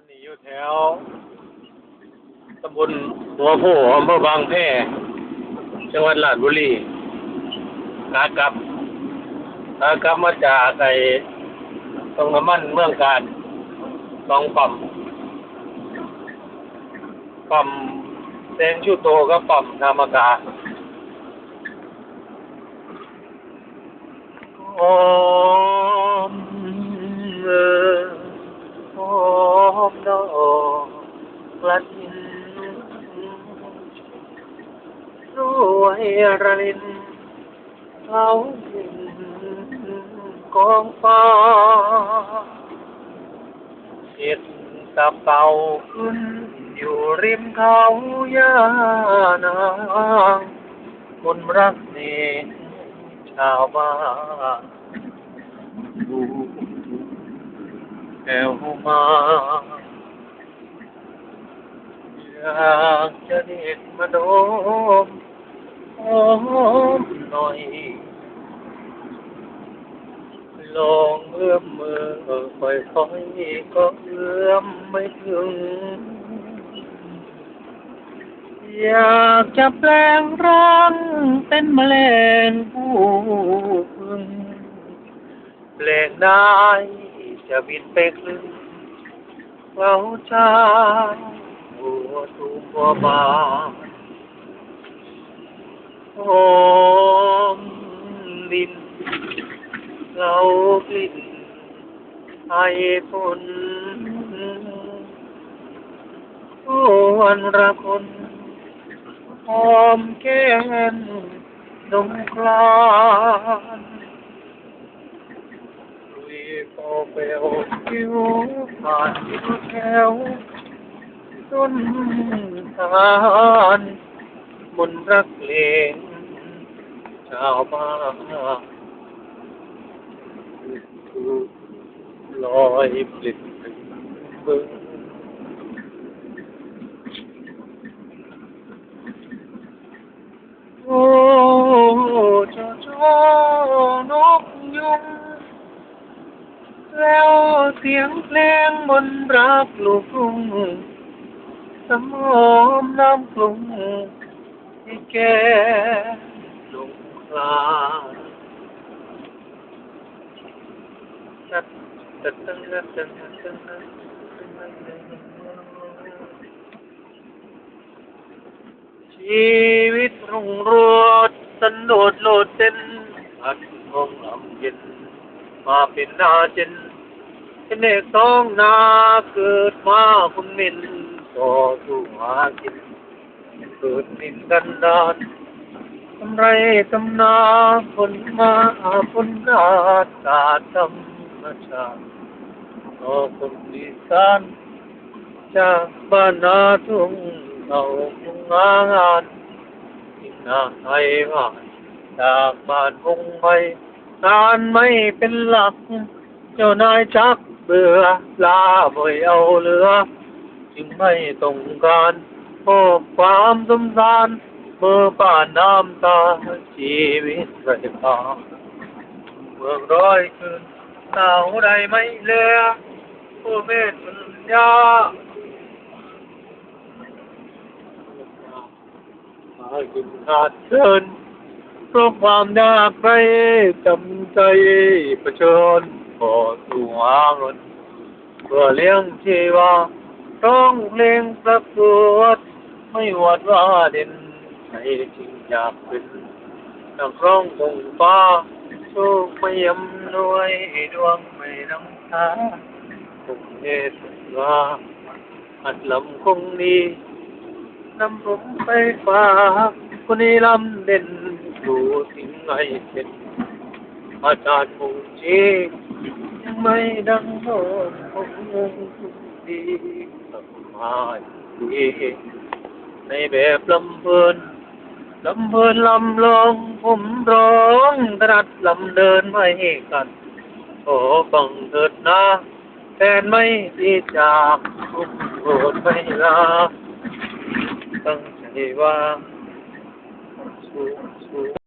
วันนี้อยู่แถวตำบลหัวโพอำเภอบางแพจังหวัดราชบุรีขากลับขากลับมาจากไอ้ตรงน้ำมันเมืองการสองปั๊มปั๊มเซนชูโตกับปั๊มนามกา ละทินรวยระลินเขาดินกองฟ้าเห็ดตะเป่าขึ้นอยู่ริมเขาย่านางคนรักเนชาวบ้านดูแถวมา อย เด็ดมาโดมหอมหน่อยลองเอื้อมมือค่อยๆก็เอื้อมไม่ถึง อยากจะแปลงร่างเป็นแมลงผู้พึงแปลงได้จะบินไปคลึงเขาชา วตูมบัวบานหอมดินเรากลิ่นไอฝนโอ้วันระคนหอมแก้มดมคลานลุยโปเปลคิวผ่านทิวแถว ต้นทานมนรักเลงชาวบ้านลอยปลิดเบึงโอ้เจ้าจ้านกยุงแล้วเสียงเพลงมนรักลูกกรุง สมอมน้ำกรุงที่แก่ลงคลาชีวิตรุ่งโรจน์สันโดษโลดเต้นพัดห้องลำเย็น มาเป็นนาเจนเป็นเอกต้องนาเกิดมาคุณมิน ต่อสู้หากินเกิดนินกันดานทำไรทำนาผลมาผลนาศาตร์ธรรมชาติโอ้คนดีสานจากบ้านนาทุ่งเอาทุ่งงานทิ่นาไทยว่าจากบ้านวงไปงานไม่เป็นหลัก เจ้านายชักเบื่อลาบ่อยเอาเหลือ จึงไม่ต้องการพบความสมสารเมื่อป่านน้ำตาชีวิตไรพาเมืองร้อยคืนสาวใดไม่เลือผู้เมตสัญญามากินขาดเชิญเพราะความยากไรจำใจประชนขอสู่หาเงินเพื่อเลี้ยงชีวา ร้องเพลงประกวดไม่หวัดว่าเด่นใจจริงอยากเป็นนักร้องคงฟ้าโชคไม่ยำนวยดวงไม่น้ำตาคงเอตว่าอัดลำคงดีนำผมไปฝากคนนี้ลำเด่นดูทิ้งไงเป็นอาจารย์คงจียังไม่ดังโน้นคงยังดี สบายดีในแบบลำเพลินลำเพลินลำลองผมร้องถนัดลำเดินไม่กันโอ้บังเถิดนะแฟนไม่ที่จากทุกโปรดไม่ลาตั้งใจว่าสูสู้